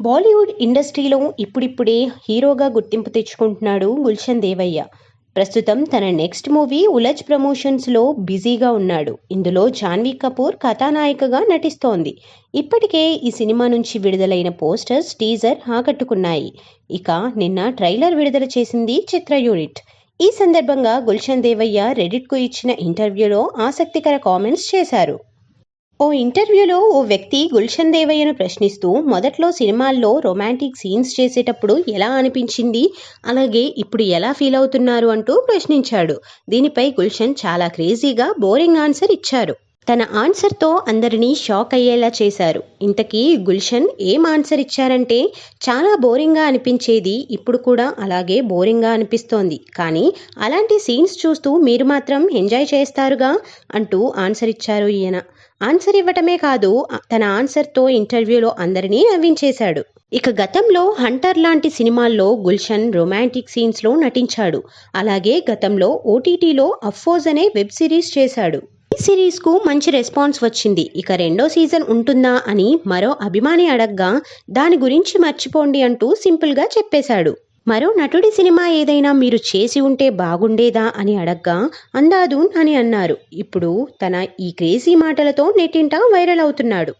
బాలీవుడ్ ఇండస్ట్రీలో ఇప్పుడిప్పుడే హీరోగా గుర్తింపు తెచ్చుకుంటున్నాడు గుల్షన్ దేవయ్య. ప్రస్తుతం తన నెక్స్ట్ మూవీ ఉలజ్ ప్రమోషన్స్లో బిజీగా ఉన్నాడు. ఇందులో జాన్వీ కపూర్ కథానాయికగా నటిస్తోంది. ఇప్పటికే ఈ సినిమా నుంచి విడుదలైన పోస్టర్స్ టీజర్ ఆకట్టుకున్నాయి. ఇక నిన్న ట్రైలర్ విడుదల చేసింది చిత్ర యూనిట్. ఈ సందర్భంగా గుల్షన్ దేవయ్య రెడిట్కు ఇచ్చిన ఇంటర్వ్యూలో ఆసక్తికర కామెంట్స్ చేశారు. ఓ ఇంటర్వ్యూలో ఓ వ్యక్తి గుల్షన్ దేవయ్యను ప్రశ్నిస్తూ మొదట్లో సినిమాల్లో రొమాంటిక్ సీన్స్ చేసేటప్పుడు ఎలా అనిపించింది? అలాగే ఇప్పుడు ఎలా ఫీల్ అవుతున్నారు? అంటూ ప్రశ్నించాడు. దీనిపై గుల్షన్ చాలా క్రేజీగా బోరింగ్ ఆన్సర్ ఇచ్చారు. తన ఆన్సర్తో అందరినీ షాక్ అయ్యేలా చేశారు. ఇంతకీ గుల్షన్ ఏం ఆన్సర్ ఇచ్చారంటే చాలా బోరింగ్గా అనిపించేది ఇప్పుడు కూడా అలాగే బోరింగ్గా అనిపిస్తోంది. కానీ అలాంటి సీన్స్ చూస్తూ మీరు మాత్రం ఎంజాయ్ చేస్తారుగా అంటూ ఆన్సర్ ఇచ్చారు ఈయన. ఆన్సర్ ఇవ్వటమే కాదు తన ఆన్సర్తో ఇంటర్వ్యూలో అందరినీ నవ్వించేశాడు. ఇక గతంలో హంటర్ లాంటి సినిమాల్లో గుల్షన్ రొమాంటిక్ సీన్స్లో నటించాడు. అలాగే గతంలో ఓటీటీలో అఫోజ్ అనే వెబ్ సిరీస్ చేశాడు. సిరీస్కు మంచి రెస్పాన్స్ వచ్చింది. ఇక రెండో సీజన్ ఉంటుందా అని మరో అభిమాని అడగ్గా దాని గురించి మర్చిపోండి అంటూ సింపుల్గా చెప్పేశాడు. మరో నటుడి సినిమా ఏదైనా మీరు చేసి ఉంటే బాగుండేదా అని అడగ్గా అందాదు అని అన్నారు. ఇప్పుడు తన ఈ క్రేజీ మాటలతో నెట్టింట వైరల్ అవుతున్నాడు.